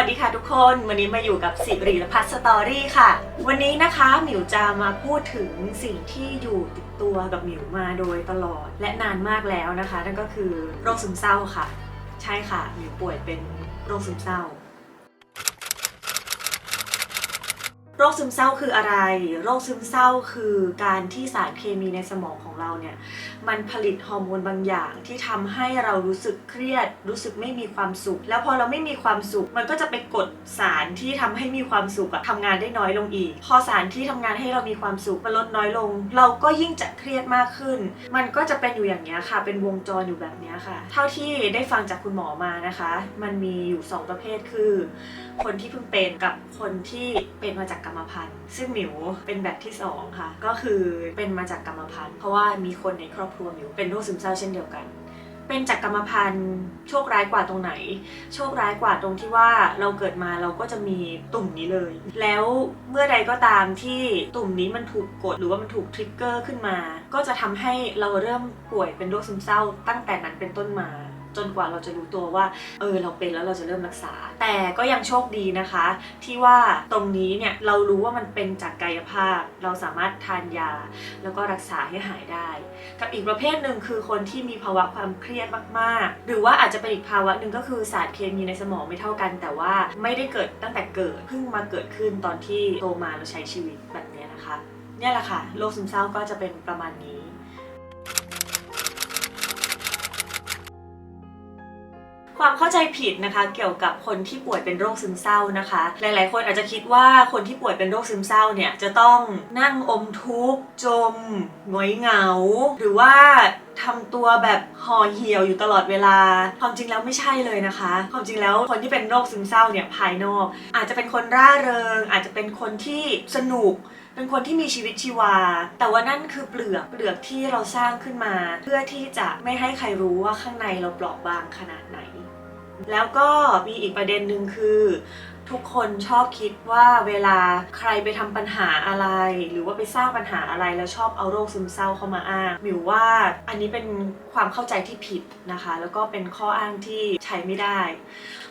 สวัสดีค่ะทุกคนวันนี้มาอยู่กับสิริรพัฒน์สตอรี่ค่ะ วันนี้นะคะหมิวจะมาพูดถึงสิ่งที่อยู่ติดตัวกับหมิวมาโดยตลอด และนานมากแล้วนะคะ นั่นก็คือโรคซึมเศร้าค่ะ ใช่ค่ะหมิวป่วยเป็นโรคซึมเศร้า โรคซึมเศร้าคืออะไร โรคซึมเศร้าคือการที่สารเคมีในสมองของเราเนี่ย มันผลิตฮอร์โมนบางอย่างที่ทำให้เรารู้สึกเครียด รู้สึกไม่มีความสุข แล้วพอเราไม่มีความสุข มันก็จะไปกดสารที่ทำให้มีความสุขอะทำงานได้น้อยลงอีก พอสารที่ทำงานให้เรามีความสุขมันลดน้อยลง เราก็ยิ่งจะเครียดมากขึ้น มันก็จะเป็นอยู่อย่างนี้ยค่ะ เป็นวงจรอยู่แบบเนี้ยค่ะ เท่าที่ได้ฟังจากคุณหมอมานะคะ มันมีอยู่สองประเภทคือ คนที่เพิ่งเป็นกับคนที่เป็นมาจากกรรมพันธุ์ ซึ่งหมิวเป็นแบบที่สองค่ะ ก็คือเป็นมาจากกรรมพันธุ์ เพราะว่ามีคนในครอบครัวหมิวเป็นโรคซึมเศร้าเช่นเดียวกัน เป็นจากกรรมพันธุ์โชคร้ายกว่าตรงไหน โชคร้ายกว่าตรงที่ว่าเราเกิดมาเราก็จะมีตุ่มนี้เลย แล้วเมื่อใดก็ตามที่ตุ่มนี้มันถูกกดหรือว่ามันถูกทริกเกอร์ขึ้นมา ก็จะทำให้เราเริ่มป่วยเป็นโรคซึมเศร้าตั้งแต่นั้นเป็นต้นมา จนกว่าเราจะรู้ตัวว่า เออเราเป็นแล้วเราจะเริ่มรักษา แต่ก็ยังโชคดีนะคะ ที่ว่าตรงนี้เนี่ยเรารู้ว่ามันเป็นจากกายภาพ เราสามารถทานยา แล้วก็รักษาให้หายได้ กับอีกประเภทหนึ่งคือคนที่มีภาวะความเครียดมากๆ หรือว่าอาจจะเป็นอีกภาวะหนึ่งก็คือสารเคมีในสมองไม่เท่ากัน แต่ว่าไม่ได้เกิดตั้งแต่เกิดเพิ่งมาเกิดขึ้นตอนที่โตมาแล้วใช้ชีวิตแบบนี้นะคะเนี่ยแหละค่ะโรคซึมเศร้าก็จะเป็นประมาณนี้ ความเข้าใจผิดนะคะเกี่ยวกับคนที่ป่วยเป็นโรคซึมเศร้านะคะ หลาย ๆ คนอาจจะคิดว่าคนที่ป่วยเป็นโรคซึมเศร้าเนี่ยจะต้องนั่งอมทุกข์จมหงอยเหงา หรือว่าทำตัวแบบห่อเหี่ยวอยู่ตลอดเวลา ความจริงแล้วไม่ใช่เลยนะคะ ความจริงแล้วคนที่เป็นโรคซึมเศร้าเนี่ยภายนอก อาจจะเป็นคนร่าเริง อาจจะเป็นคนที่สนุกเป็นคนที่มีชีวิตชีวา แต่ว่านั่นคือเปลือกเปลือกที่เราสร้างขึ้นมา เพื่อที่จะไม่ให้ใครรู้ว่าข้างในเราเปราะบางขนาดไหน แล้วก็มีอีกประเด็นหนึ่งคือ ทุกคนชอบคิดว่าเวลาใครไปทำปัญหาอะไร หรือว่าไปสร้างปัญหาอะไรแล้วชอบเอาโรคซึมเศร้าเข้ามาอ้างมิวว่าอันนี้เป็นความเข้าใจที่ผิดนะคะ แล้วก็เป็นข้ออ้างที่ใช้ไม่ได้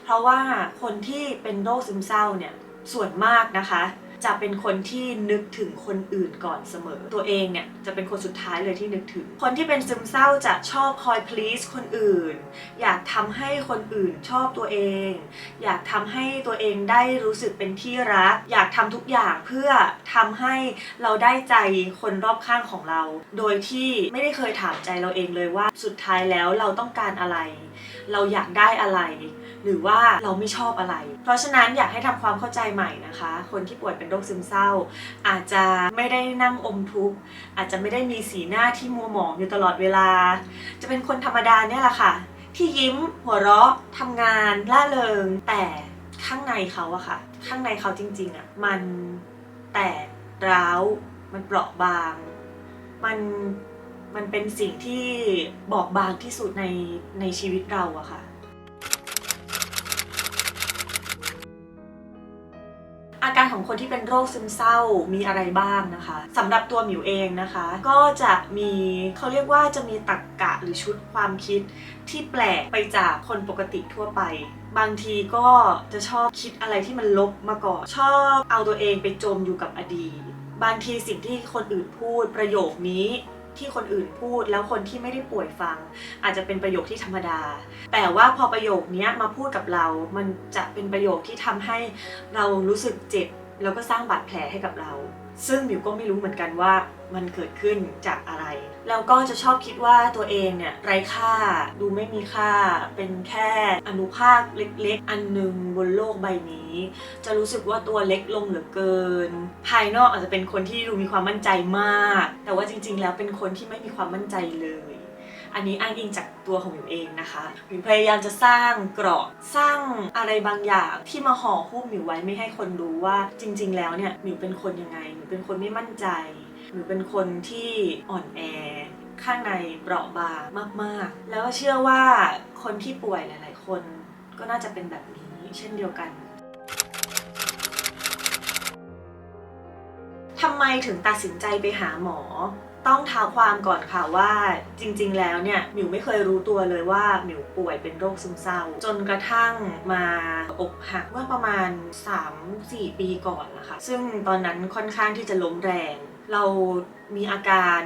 เพราะว่าคนที่เป็นโรคซึมเศร้าเนี่ยส่วนมากนะคะ จะเป็นคนที่นึกถึงคนอื่นก่อนเสมอ ตัวเองเนี่ยจะเป็นคนสุดท้ายเลยที่นึกถึง คนที่เป็นซึมเศร้าจะชอบคอย please คนอื่น อยากทำให้คนอื่นชอบตัวเอง อยากทำให้ตัวเองได้รู้สึกเป็นที่รัก อยากทำทุกอย่างเพื่อทำให้เราได้ใจคนรอบข้างของเรา โดยที่ไม่ได้เคยถามใจเราเองเลยว่าสุดท้ายแล้วเราต้องการอะไร เราอยากได้อะไร หรือว่าเราไม่ชอบอะไร เพราะฉะนั้นอยากให้ทำความเข้าใจใหม่นะคะ คนที่ป่วยเป็นโรคซึมเศร้า อาจจะไม่ได้นั่งอมทุกข์อาจจะไม่ได้มีสีหน้าที่มัวหมองอยู่ตลอดเวลา จะเป็นคนธรรมดาเนี่ยแหละค่ะ ที่ยิ้มหัวเราะทำงานล่าเริง แต่ข้างในเขาอะค่ะ ข้างในเขาจริงๆอะมันแตกร้าว มันเปราะบาง มันมันเป็นสิ่งที่บอบบางที่สุดในในชีวิตเราอะค่ะ อาการของคนที่เป็นโรคซึมเศร้ามีอะไรบ้างนะคะสำหรับตัวหมิวเองนะคะ ก็จะมีเขาเรียกว่าจะมีตรรกกะหรือชุดความคิดที่แปลกไปจากคนปกติทั่วไป บางทีก็จะชอบคิดอะไรที่มันลบมาก่อนชอบเอาตัวเองไปจมอยู่กับอดีต บางทีสิ่งที่คนอื่นพูดประโยคนี้ ที่คนอื่นพูด แล้วคนที่ไม่ได้ป่วยฟัง อาจจะเป็นประโยคที่ธรรมดา แต่ว่าพอประโยคนี้มาพูดกับเรา มันจะเป็นประโยคที่ทำให้เรารู้สึกเจ็บ แล้วก็สร้างบาดแผลให้กับเรา ซึ่งมิวก็ไม่รู้เหมือนกันว่ามันเกิดขึ้นจากอะไร แล้วก็จะชอบคิดว่าตัวเองเนี่ยไร้ค่าดูไม่มีค่า เป็นแค่อนุภาคเล็กๆ อันหนึ่งบนโลกใบนี้ จะรู้สึกว่าตัวเล็กลงเหลือเกิน ภายนอกอาจจะเป็นคนที่ดูมีความมั่นใจมาก แต่ว่าจริงๆ แล้วเป็นคนที่ไม่มีความมั่นใจเลย อันนี้อ้างอิงจากตัวของหมิวเองนะคะหมิวพยายามจะสร้างเกราะสร้างอะไรบางอย่างที่มาห่อหุ้มหมิวไว้ไม่ให้คนรู้ว่าจริง ๆ แล้วเนี่ยหมิวเป็นคนยังไงหมิวเป็นคนไม่มั่นใจหมิวเป็นคนที่อ่อนแอข้างในเปราะบางมากๆ แล้วก็เชื่อว่าคนที่ป่วยหลาย ๆ คนก็น่าจะเป็นแบบนี้เช่นเดียวกันทำไมถึงตัดสินใจไปหาหมอ ต้องท้าความก่อนค่ะว่าจริงๆ แล้วเนี่ยหมิวไม่เคยรู้ตัวเลยว่าหมิวป่วยเป็นโรคซึมเศร้า จนกระทั่งมาอกหักเมื่อประมาณ 3-4 ปีก่อนนะคะ ซึ่งตอนนั้นค่อนข้างที่จะล้มแรง เรามีอาการ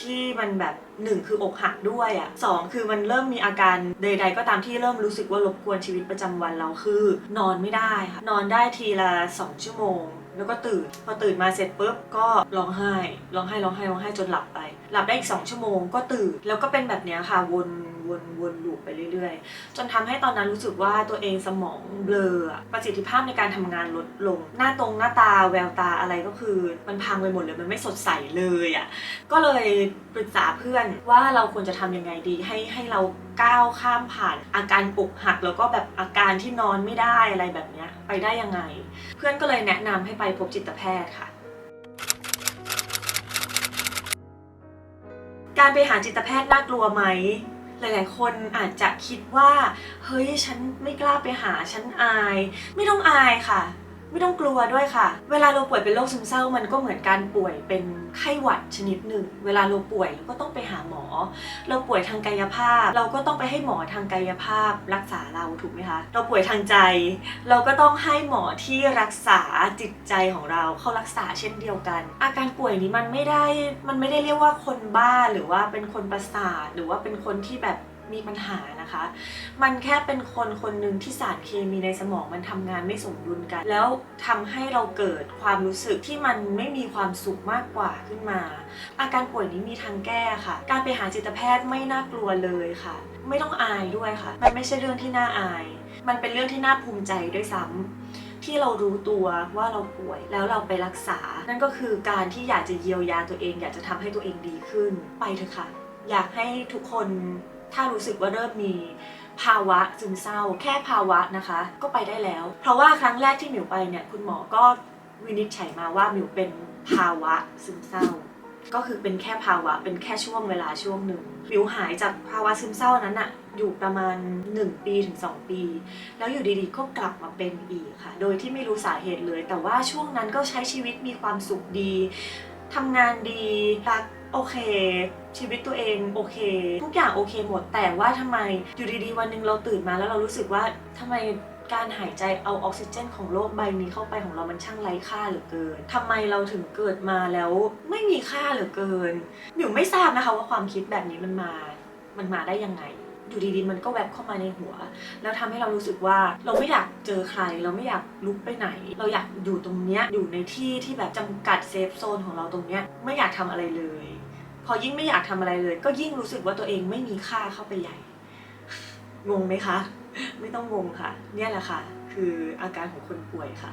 ที่มันแบบหนึ่งคืออกหักด้วยอะ่ะสองคือมันเริ่มมีอาการใด ๆ ก็ตามที่เริ่มรู้สึกว่ารบกวนชีวิตประจำวันเราคือ นอนไม่ได้ค่ะนอนได้ทีละสองชั่วโมง แล้วก็ตื่น พอตื่นมาเสร็จปุ๊บก็ร้องไห้ร้องไห้ร้องไห้ร้องไห้จนหลับไป หลับได้อีก 2 ชั่วโมงก็ตื่น แล้วก็เป็นแบบเนี้ยค่ะวนวนวนลูปไปเรื่อยๆ จนทำให้ตอนนั้นรู้สึกว่าตัวเองสมองเบลอประสิทธิภาพในการทำงานลดลง หน้าตรงหน้าตาแววตาอะไรก็คือ มันพังไปหมดเลยมันไม่สดใสเลยอะ่ะก็เลยปรึกษาเพื่อนว่าเราควรจะทำยังไงดี ให้ให้เราก้าวข้ามผ่านอาการอกหักแล้วก็แบบอาการที่นอนไม่ได้อะไรแบบเนี้ยไปได้ยังไง เพื่อนก็เลยแนะนำให้ไปพบจิตแพทย์ค่ะการไปหาจิตแพทย์น่ากลัวไหม ลายๆ คนอาจจะคิดว่า เฮ้ยฉันไม่กล้าไปหาฉันอาย ไม่ต้องอายค่ะ ไม่ต้องกลัวด้วยค่ะ เวลาเราป่วยเป็นโรคซึมเศร้ามันก็เหมือนการป่วยเป็นไข้หวัดชนิดหนึ่ง เวลาเราป่วยเราก็ต้องไปหาหมอ เราป่วยทางกายภาพ เราก็ต้องไปให้หมอทางกายภาพรักษาเราถูกไหมคะ เราป่วยทางใจ เราก็ต้องให้หมอที่รักษาจิตใจของเราเขารักษาเช่นเดียวกัน อาการป่วยนี้มันไม่ได้มันไม่ได้เรียกว่าคนบ้าหรือว่าเป็นคนประสาทหรือว่าเป็นคนที่แบบ มีปัญหานะคะ มันแค่เป็นคนคนหนึ่งที่สารเคมีในสมองมันทำงานไม่สมดุลกัน แล้วทำให้เราเกิดความรู้สึกที่มันไม่มีความสุขมากกว่าขึ้นมา อาการป่วยนี้มีทางแก้ค่ะ การไปหาจิตแพทย์ไม่น่ากลัวเลยค่ะ ไม่ต้องอายด้วยค่ะ มันไม่ใช่เรื่องที่น่าอาย มันเป็นเรื่องที่น่าภูมิใจด้วยซ้ำที่เรารู้ตัวว่าเราป่วยแล้วเราไปรักษา นั่นก็คือการที่อยากจะเยียวยาตัวเอง อยากจะทำให้ตัวเองดีขึ้นไปเถอะค่ะ อยากให้ทุกคน ถ้ารู้สึกว่าเริ่มมีภาวะซึมเศร้า แค่ภาวะนะคะ ก็ไปได้แล้ว เพราะว่าครั้งแรกที่หมิวไปเนี่ยคุณหมอก็วินิจฉัยมาว่าหมิวเป็นภาวะซึมเศร้า ก็คือเป็นแค่ภาวะเป็นแค่ช่วงเวลาช่วงหนึ่งหมิวหายจากภาวะซึมเศร้านั้นอะอยู่ประมาณ 1 ปีถึง 2 ปี แล้วอยู่ดีๆก็กลับมาเป็นอีกค่ะ โดยที่ไม่รู้สาเหตุเลย แต่ว่าช่วงนั้นก็ใช้ชีวิตมีความสุขดีทำงานดีรัก โอเค ชีวิตตัวเองโอเค ทุกอย่างโอเคหมดแต่ว่าทำไมอยู่ดีๆวันหนึ่งเราตื่นมาแล้วเรารู้สึกว่าทำไมการหายใจเอาออกซิเจนของโลกใบนี้เข้าไปของเรามันช่างไร้ค่าเหลือเกินทำไมเราถึงเกิดมาแล้วไม่มีค่าเหลือเกินหมิวไม่ทราบนะคะว่าความคิดแบบนี้มันมา มันมาได้ยังไง อยู่ดีๆ มันก็แวบเข้ามาในหัว แล้วทำให้เรารู้สึกว่าเราไม่อยากเจอใคร เราไม่อยากลุกไปไหน เราอยากอยู่ตรงเนี้ยอยู่ในที่ที่แบบจำกัดเซฟโซนของเราตรงเนี้ยไม่อยากทำอะไรเลย พอยิ่งไม่อยากทำอะไรเลย ก็ยิ่งรู้สึกว่าตัวเองไม่มีค่าเข้าไปใหญ่ งงไหมคะ ไม่ต้องงงค่ะ เนี่ยแหละค่ะ คืออาการของคนป่วยค่ะ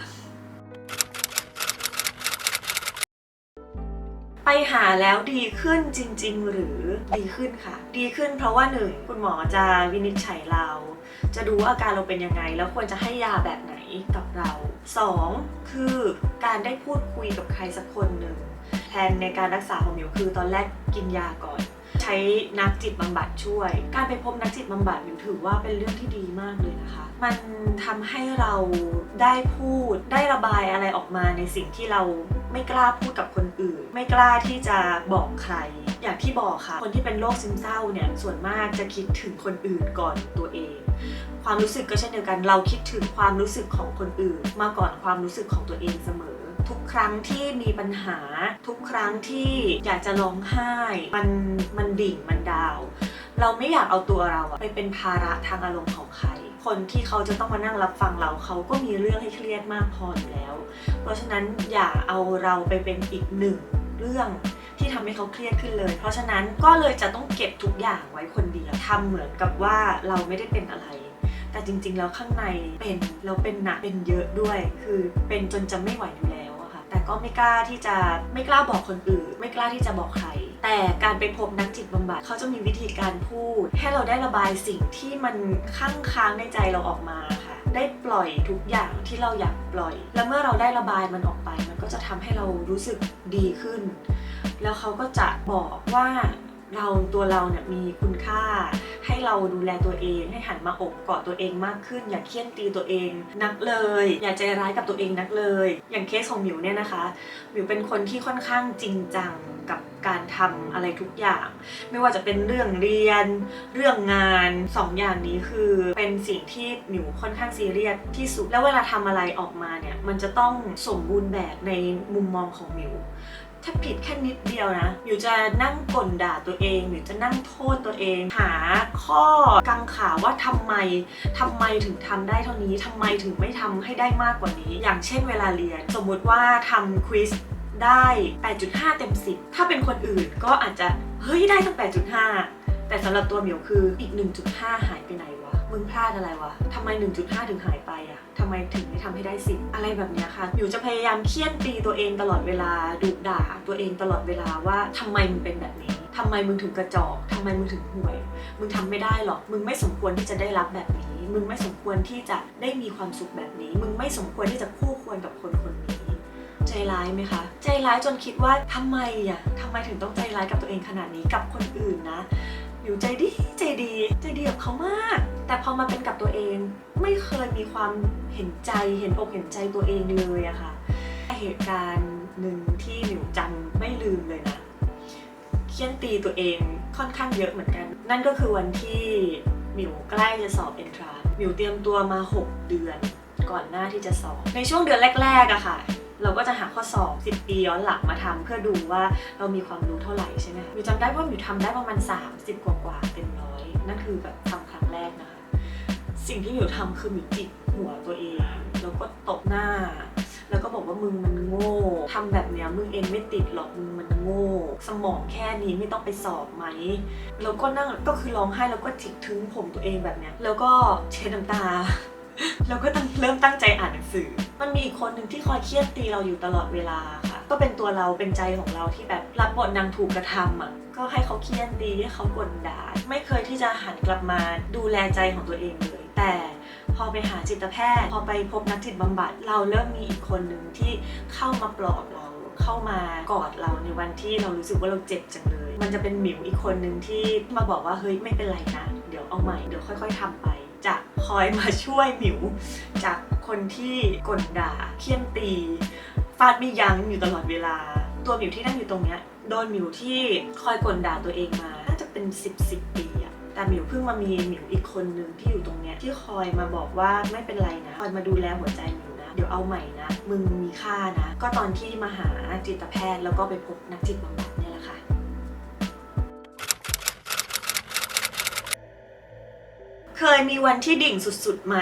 ไปหาแล้วดีขึ้นจริง ๆ หรือดีขึ้นค่ะ ดีขึ้นเพราะว่าหนึ่งคุณหมอจะวินิจฉัยเรา จะดูว่าอาการเราเป็นยังไง แล้วควรจะให้ยาแบบไหนกับเราสองคือการได้พูดคุยกับใครสักคนหนึ่ง แทนในการรักษาของหมิวคือตอนแรกกินยาก่อน ใช้นักจิตบำบัดช่วย การไปพบนักจิตบำบัดหมิวถือว่าเป็นเรื่องที่ดีมากเลยนะคะ มันทำให้เราได้พูดได้ระบายอะไรออกมาในสิ่งที่เราไม่กล้าพูดกับคนอื่น ไม่กล้าที่จะบอกใคร อย่างที่บอกค่ะ คนที่เป็นโรคซึมเศร้าเนี่ยส่วนมากจะคิดถึงคนอื่นก่อนตัวเอง ความรู้สึกก็เช่นเดียวกัน เราคิดถึงความรู้สึกของคนอื่น มาก่อนความรู้สึกของตัวเองเสมอ ทุกครั้งที่มีปัญหา ทุกครั้งที่อยากจะร้องไห้ มันมันดิ่งมันดาว เราไม่อยากเอาตัวเราอะไปเป็นภาระทางอารมณ์ของใครคนที่เขาจะต้องมานั่งรับฟังเราเขาก็มีเรื่องให้เครียดมากพออยู่แล้ว เพราะฉะนั้นอย่าเอาเราไปเป็นอีกหนึ่งเรื่องที่ทำให้เขาเครียดขึ้นเลย เพราะฉะนั้นก็เลยจะต้องเก็บทุกอย่างไว้คนเดียวทำเหมือนกับว่าเราไม่ได้เป็นอะไร แต่จริงๆ แล้วข้างในเป็นแล้วเป็นหนักเป็นเยอะด้วย คือเป็นจนจะไม่ไหวอยู่แล้วอะค่ะแต่ก็ไม่กล้าที่จะไม่กล้าบอกคนอื่น ไม่กล้าที่จะบอกใคร แต่การไปพบนักจิตบำบัดเขาจะมีวิธีการพูด ให้เราได้ระบายสิ่งที่มันข้างค้างในใจเราออกมาค่ะ ได้ปล่อยทุกอย่างที่เราอยากปล่อย แล้วเมื่อเราได้ระบายมันออกไป มันก็จะทำให้เรารู้สึกดีขึ้น แล้วเขาก็จะบอกว่า เราตัวเราเนี่ยมีคุณค่า ให้เราดูแลตัวเอง ให้หันมาอกกอดตัวเองมากขึ้น อย่าเคี่ยนตีตัวเองนักเลย อย่าใจร้ายกับตัวเองนักเลย อย่างเคสของหมิวเนี่ยนะคะหมิวเป็นคนที่ค่อนข้างจริงจังกับการทำอะไรทุกอย่าง ไม่ว่าจะเป็นเรื่องเรียน เรื่องงานสองอย่างนี้คือเป็นสิ่งที่หมิวค่อนข้างซีเรียสที่สุด แล้วเวลาทำอะไรออกมาเนี่ยมันจะต้องสมบูรณ์แบบในมุมมองของหมิว ถ้าผิดแค่นิดเดียวนะมิวจะนั่งก่นด่าตัวเองหมิวจะนั่งโทษตัวเอง หาข้อกังขาว่าทำไมทำไมถึงทำได้เท่านี้ทำไมถึงไม่ทำให้ได้มากกว่านี้ อย่างเช่นเวลาเรียน สมมุติว่าทำควิสได้ 8.5 เต็ม 10 ถ้าเป็นคนอื่นก็อาจจะเฮ้ยได้ตั้ง 8.5 แต่สำหรับตัวหมิวคืออีก 1.5 หายไปไหนว มึงพลาดอะไรวะทำไม 1.5 ถึงหายไปอะทำไมถึงไม่ทำให้ได้10อะไรแบบเนี้ยค่ะหมิวจะพยายามเคี่ยนตีตัวเองตลอดเวลาดุด่า ตัวเองตลอดเวลาว่าทำไมมึงเป็นแบบนี้ทำไมมึงถึงกระจอกทำไมมึงถึงห่วย มึงทำไม่ได้หรอก มึงไม่สมควรที่จะได้รับแบบนี้ มึงไม่สมควรที่จะได้มีความสุขแบบนี้ มึงไม่สมควรที่จะคู่ควรกับคนคนนี้ ใจร้ายไหมคะ ใจร้ายจนคิดว่าทำไมอะทำไมถึงต้องใจร้ายกับตัวเองขนาดนี้ กับคนอื่นนะู่ใจดีใจดีใจดีกับเขามาก แต่พอมาเป็นกับตัวเอง ไม่เคยมีความเห็นใจเห็นอกเห็นใจตัวเองเลยอะค่ะเหตุการณ์หนึ่งที่หมิวจำไม่ลืมเลยนะเคี่ยนตีตัวเองค่อนข้างเยอะเหมือนกัน นั่นก็คือวันที่หมิวใกล้จะสอบเอนทรานหมิวเตรียมตัวมา 6 เดือน ก่อนหน้าที่จะสอบ ในช่วงเดือนแรกๆอะค่ะ เราก็จะหาข้อสอบ 10 ปีย้อนหลังมาทำเพื่อดูว่าเรามีความรู้เท่าไหร่ใช่ไหมคะหมิวจำได้ว่าหมิวทำได้ประมาณ 30 กว่าๆเต็มร้อยนั่นคือแบบทำครั้งแรกนะคะ สิ่งที่หมิวทำคือมิวจิกหัวตัวเองแล้วก็ตบหน้า แล้วก็บอกว่ามึงมันโง่ทำแบบเนี้ยมึงเองไม่ติดหรอกมึงมันโง่ สมองแค่นี้ไม่ต้องไปสอบไหมแล้วก็นั่งก็คือร้องไห้แล้วก็จิกถึงผมตัวเองแบบเนี้ยแล้วก็เช็ดน้ำตา แล้วก็ตั้งเริ่มตั้งใจอ่านหนังสือ มันมีอีกคนหนึ่งที่คอยเครียดตีเราอยู่ตลอดเวลาค่ะ ก็เป็นตัวเราเป็นใจของเราที่แบบรับบทนางถูกกระทำอะก็ให้เขาเครียดตีให้เขากดด่าไม่เคยที่จะหันกลับมาดูแลใจของตัวเองเลย แต่พอไปหาจิตแพทย์ พอไปพบนักจิตบำบัด เราเริ่มมีอีกคนหนึ่งที่เข้ามาปลอบเราเข้ามากอดเราในวันที่เรารู้สึกว่าเราเจ็บจังเลย มันจะเป็นหมิวอีกคนหนึ่งที่มาบอกว่าเฮ้ยไม่เป็นไรนะ เดี๋ยวเอาใหม่ เดี๋ยวค่อย ๆทำไป จะคอยมาช่วยหมิว จากคนที่กลด่าเคี่ยนตีฟาดไม่ยั้งอยู่ตลอดเวลา ตัวหมิวที่นั่งอยู่ตรงเนี้ยโดนหมิวที่คอยกลด่าตัวเองมาน่าจะเป็น10บสปีอะแต่หมิวเพิ่งมามีหมิวอีกคนนึงที่อยู่ตรงเนี้ยที่คอยมาบอกว่าไม่เป็นไรนะคอยมาดูแลหัวใจหมิวนะเดี๋ยวเอาใหม่นะมึงมีค่านะ ก็ตอนที่มาหาจิตแพทย์แล้วก็ไปพบนักจิตบำบัด ยแหละค่ะเคยมีวันที่ดิ่งสุดๆไหม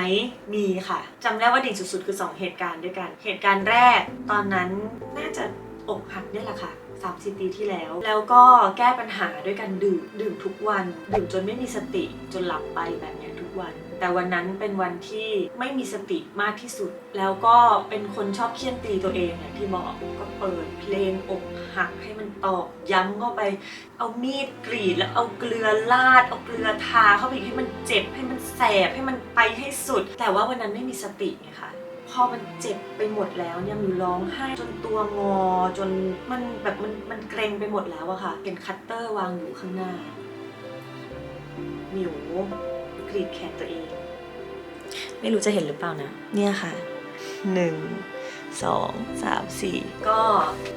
มีค่ะจำได้ว่าดิ่งสุดๆ คือ 2 เหตุการณ์ด้วยกัน เหตุการณ์แรกตอนนั้นน่าจะอกหักนี่แหละค่ะ3 4ปีที่แล้ว แล้วก็แก้ปัญหาด้วยการดื่ม ดื่มทุกวัน ดื่มจนไม่มีสติ จนหลับไปแบบนี้ทุกวัน แต่วันนั้นเป็นวันที่ไม่มีสติมากที่สุด แล้วก็เป็นคนชอบเคี่ยนตีตัวเองอย่างที่บอกก็เปิดเพลงอกหักให้มันตอกย้ำเข้าไป เอามีดกรีดแล้วเอาเกลือลาด เอาเกลือทาเข้าไปให้มันเจ็บให้มันแสบให้มันไปให้สุด แต่ว่าวันนั้นไม่มีสติไงคะพอมันเจ็บไปหมดแล้วเนี่ยมิวร้องไห้จนตัวงอจนมันแบบมันมันเกรงไปหมดแล้วอะค่ะ เป็นคัตเตอร์วางอยู่ข้างหน้ามิว กรีดแขนตัวเอง ไม่รู้จะเห็นหรือเปล่านะ เนี่ยค่ะหนึ่งสองสามสี่ก็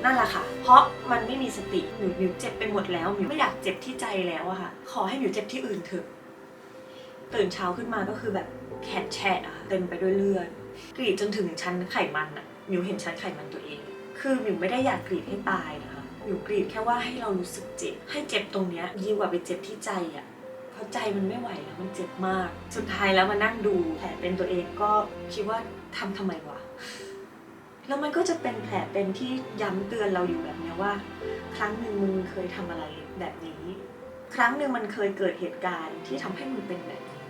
นั่นแหละค่ะ เพราะมันไม่มีสติหมิวหมิวเจ็บไปหมดแล้วหมิวไม่อยากเจ็บที่ใจแล้วอะค่ะ ขอให้หมิวเจ็บที่อื่นเถอะตื่นเช้าขึ้นมาก็คือแบบแขนแฉะอะเต็มไปด้วยเลือดกรีดจนถึงชั้นไขมันอะหมิวเห็นชั้นไขมันตัวเอง คือหมิวไม่ได้อยากกรีดให้ตายนะคะหมิวกรีดแค่ว่าให้เรารู้สึกเจ็บ ให้เจ็บตรงเนี้ยดีกว่าไปเจ็บที่ใจอะเพ ราะใจมันไม่ไหวแล้วมันเจ็บมาก สุดท้ายแล้วมานั่งดูแผลเป็นตัวเองก็คิดว่าทำทำไมวะแล้วมันก็จะเป็นแผลเป็นที่ย้ำเตือนเราอยู่แบบนี้ว่า ครั้งหนึ่งมึงเคยทำอะไรแบบนี้ ครั้งหนึ่งมันเคยเกิดเหตุการณ์ที่ทำให้มึงเป็นแบบนี้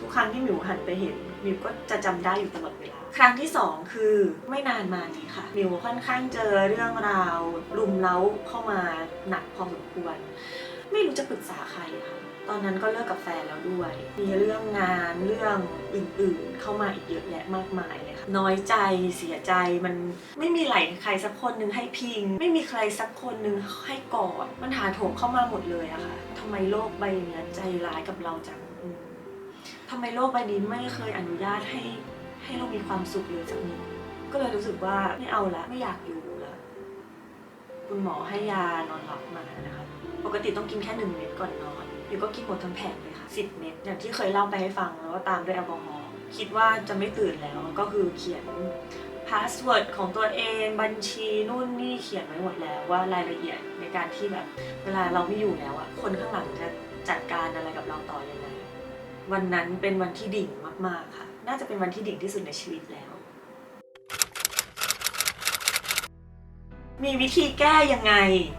ทุกครั้งที่มิวหันไปเห็นมิวก็จะจำได้อยู่ตลอดเวลา ครั้งที่สองคือไม่นานมานี้ค่ะมิวค่อนข้างเจอเรื่องราวรุมเร้าเข้ามาหนักพอสมควร ไม่รู้จะปรึกษาใครค่ะ ตอนนั้นก็เลิกกับแฟนแล้วด้วย มีเรื่องงานเรื่องอื่นๆ เข้ามาอีกเยอะแยะมากมายเลยค่ะน้อยใจเสียใจมันไม่มีไหลใครสักคนหนึ่งให้พิง ไม่มีใครสักคนหนึ่งให้กอดมันหาโถมเข้ามาหมดเลยอะค่ะทำไมโลกใบเนี้ยใจร้ายกับเราจังทำไมโลกใบนี้ไม่เคยอนุญาตให้ให้เรามีความสุขเลยสักนิดก็เลยรู้สึกว่าไม่เอาละไม่อยากอยู่ละคุณหมอให้ยานอนหลับมานะคะ ปกติต้องกินแค่หนึ่งเม็ดก่อนนอน อยู่ก็กินหมดทั้งแผงเลยค่ะสิบเม็ดอย่างที่เคยเล่าไปให้ฟังแล้วก็ตามด้วยแอลกอฮอล์คิดว่าจะไม่ตื่นแล้วก็คือเขียนพาสเวิร์ดของตัวเองบัญชีนู่นนี่เขียนไว้หมดแล้วว่ารายละเอียดในการที่แบบเวลาเราไม่อยู่แล้วอะคนข้างหลังจะจัดการอะไรกับเราต่อยังไงวันนั้นเป็นวันที่ดิ่งมากๆค่ะ น่าจะเป็นวันที่ดิ่งที่สุดในชีวิตแล้ว มีวิธีแก้ยังไง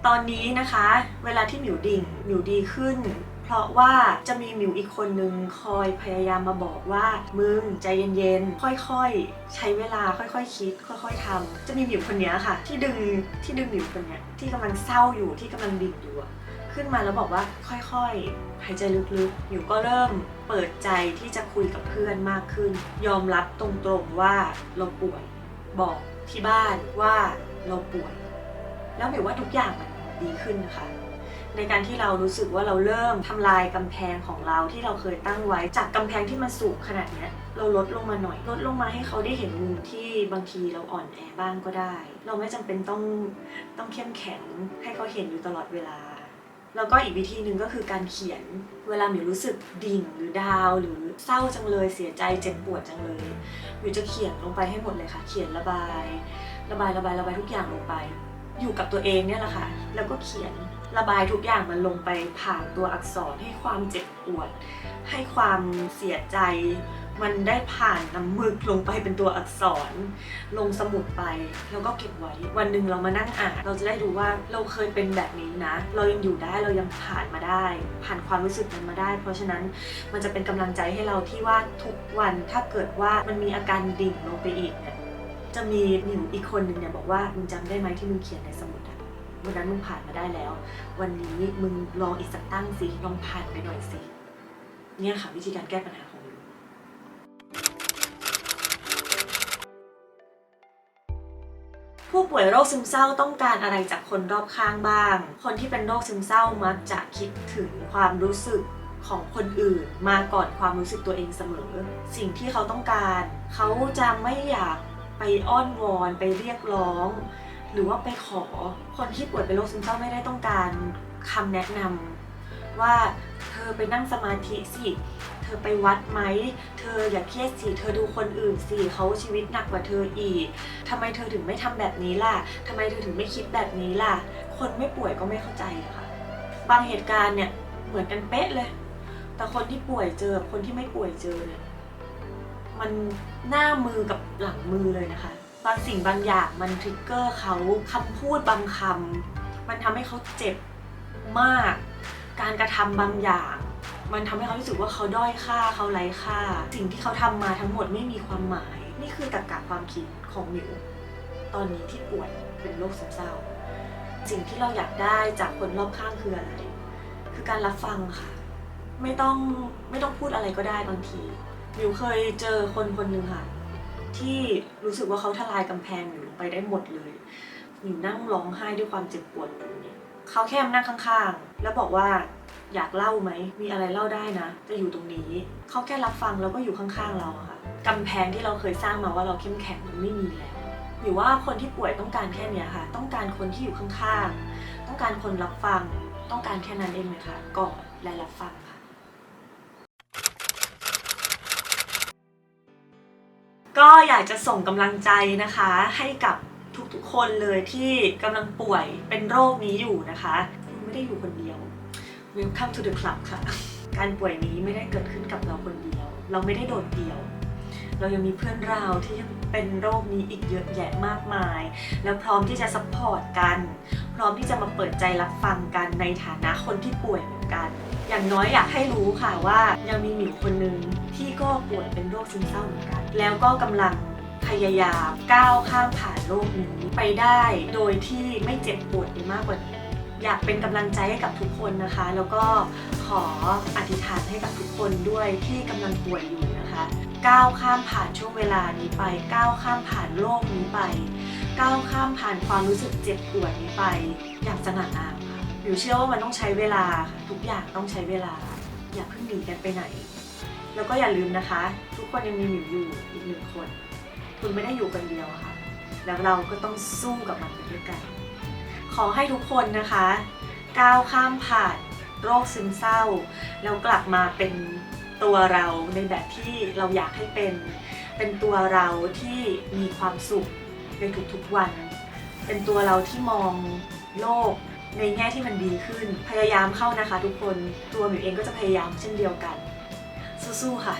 ตอนนี้นะคะ เวลาที่หมิวดิ่งหมิวดีขึ้น ราะว่าจะมีหมิวอีกคนนึงคอยพยายามมาบอกว่ามึงใจเย็นๆ ค่อยๆ ใช้เวลาค่อยๆ คิด ค่อยๆทำจะมีหมิวคนนี้ค่ะ ที่ดึงที่ดึงหมิวคนนี้ที่กำลังเศร้าอยู่ที่กำลังดิ่งอยู่ขึ้นมาแล้วบอกว่าค่อยๆ หายใจลึกๆมิวก็เริ่มเปิดใจที่จะคุยกับเพื่อนมากขึ้น ยอมรับตรงๆว่าเราป่วย บอกที่บ้านว่าเราป่วย แล้วหมิวว่าทุกอย่างมันดีขึ้นนะคะ ในการที่เรารู้สึกว่าเราเริ่มทำลายกำแพงของเราที่เราเคยตั้งไว้ จากกำแพงที่มันสูงขนาดนี้เราลดลงมาหน่อย ลดลงมาให้เขาได้เห็นมุมที่บางทีเราอ่อนแอบ้างก็ได้ เราไม่จำเป็นต้องต้องเข้มแข็งให้เขาเห็นอยู่ตลอดเวลา แล้วก็อีกวิธีหนึ่งก็คือการเขียน เวลาหมิวรู้สึกดิ่งหรือดาวหรือเศร้าจังเลยเสียใจเจ็บปวดจังเลยหมิวจะเขียนลงไปให้หมดเลยค่ะ เขียนระบาย ระบายระบายระบายทุกอย่างลงไป อยู่กับตัวเองเนี่ยแหละค่ะ แล้วก็เขียน ระบายทุกอย่างมันลงไปผ่านตัวอักษรให้ความเจ็บปวด ให้ความเสียใจ มันได้ผ่านน้ำมึกลงไปเป็นตัวอักษร ลงสมุดไปแล้วก็เก็บไว้ วันหนึ่งเรามานั่งอ่านเราจะได้รู้ว่าเราเคยเป็นแบบนี้นะ เรายังอยู่ได้เรายังผ่านมาได้ ผ่านความรู้สึกนั้นมาได้ เพราะฉะนั้นมันจะเป็นกำลังใจให้เราที่ว่าทุกวันถ้าเกิดว่ามันมีอาการดิ่งลงไปอีกเนี่ยจะมีหนิวอีกคนหนึ่งเนี่ยบอกว่ามึงจำได้ไหมที่มึงเขียนในสมุด วันนั้นมึงผ่านมาได้แล้ว วันนี้มึงลองอีกสักตั้งสิลองผ่านไปหน่อยสิเนี่ยค่ะวิธีการแก้ปัญหาของหนิวผู้ป่วยโรคซึมเศร้าต้องการอะไรจากคนรอบข้างบ้าง คนที่เป็นโรคซึมเศร้ามักจะคิดถึงความรู้สึกของคนอื่นมาก่อนความรู้สึกตัวเองเสมอ สิ่งที่เขาต้องการ เขาจะไม่อยากไปอ้อนวอนไปเรียกร้อง หรือว่าไปขอคนที่ป่วยเป็นโรคซึมเศร้าไม่ได้ต้องการคำแนะนำว่าเธอไปนั่งสมาธิสิเธอไปวัดไหม เธออย่าเครียดสิ เธอดูคนอื่นสิเขาชีวิตหนักกว่าเธออีกทำไมเธอถึงไม่ทำแบบนี้ล่ะทำไมเธอถึงไม่คิดแบบนี้ล่ะ คนไม่ป่วยก็ไม่เข้าใจอะค่ะ บางเหตุการณ์เนี่ยเหมือนกันเป๊ะเลย แต่คนที่ป่วยเจอคนที่ไม่ป่วยเจอเนี่ยมันหน้ามือกับหลังมือเลยนะคะ บางสิ่งบางอย่างมันทริกเกอร์เขาคำพูดบางคำมันทำให้เขาเจ็บมาก การกระทำบางอย่าง มันทำให้เขารู้สึกว่าเขาด้อยค่าเขาไร้ค่า สิ่งที่เขาทำมาทั้งหมดไม่มีความหมาย นี่คือตรรกะความคิดของมิวตอนนี้ที่ป่วยเป็นโรคซึมเศร้า สิ่งที่เราอยากได้จากคนรอบข้างคืออะไร คือการรับฟังค่ะ ไม่ต้องไม่ต้องพูดอะไรก็ได้บางทีมิวเคยเจอคนคนหนึ่งค่ะ ที่รู้สึกว่าเขาทลายกำแพงมิวไปได้หมดเลยมิวนั่งร้องไห้ด้วยความเจ็บปวดอยู่เนี่ยเขาแค่นั่งข้างๆ แล้วบอกว่าอยากเล่าไหม มีอะไรเล่าได้นะ จะอยู่ตรงนี้ เขาแค่รับฟังแล้วก็อยู่ข้างๆเราค่ะกำแพงที่เราเคยสร้างมาว่าเราเข้มแข็งมันไม่มีแล้วหรือว่าคนที่ป่วยต้องการแค่เนี้ยค่ะ ต้องการคนที่อยู่ข้างๆ ต้องการคนรับฟัง ต้องการแค่นั้นเองเลยค่ะกอดและรับฟัง ก็อยากจะส่งกำลังใจนะคะ ให้กับทุกๆคนเลยที่กำลังป่วยเป็นโรคนี้อยู่นะคะคุณไม่ได้อยู่คนเดียว Welcome to the club ค่ะ การป่วยนี้ไม่ได้เกิดขึ้นกับเราคนเดียว เราไม่ได้โดดเดี่ยว เรายังมีเพื่อนเราที่ยังเป็นโรคนี้อีกเยอะแยะมากมาย แล้วพร้อมที่จะซัพพอร์ตกัน พร้อมที่จะมาเปิดใจรับฟังกันในฐานะคนที่ป่วยเหมือนกัน อย่างน้อยอยากให้รู้ค่ะว่ายังมีหมิวคนหนึ่งที่ก็ป่วยเป็นโรคซึมเศร้าเหมือนกัน แล้วก็กำลังพยายามก้าวข้ามผ่านโรคนี้ไปได้โดยที่ไม่เจ็บปวดไปมากกว่านี้ อยากเป็นกำลังใจให้กับทุกคนนะคะ แล้วก็ขออธิษฐานให้กับทุกคนด้วยที่กำลังป่วยอยู่นะคะ ก้าวข้ามผ่านช่วงเวลานี้ไปก้าวข้ามผ่านโลกนี้ไปก้าวข้ามผ่านความรู้สึกเจ็บปวดนี้ไป อย่างสง่างามค่ะหนูเชื่อว่ามันต้องใช้เวลาค่ะทุกอย่างต้องใช้เวลา อย่าเพิ่งหนีกันไปไหน แล้วก็อย่าลืมนะคะ ทุกคนยังมีหมิวอยู่อีกหนึ่งคน คุณไม่ได้อยู่คนเดียวค่ะ แล้วเราก็ต้องสู้กับมันไปด้วยกัน ขอให้ทุกคนนะคะ ก้าวข้ามผ่านโรคซึมเศร้า แล้วกลับมาเป็น ตัวเราในแบบที่เราอยากให้เป็น เป็นตัวเราที่มีความสุขในทุกๆวัน เป็นตัวเราที่มองโลกในแง่ที่มันดีขึ้น พยายามเข้านะคะทุกคน ตัวหมิวเองก็จะพยายามเช่นเดียวกัน สู้ๆค่ะ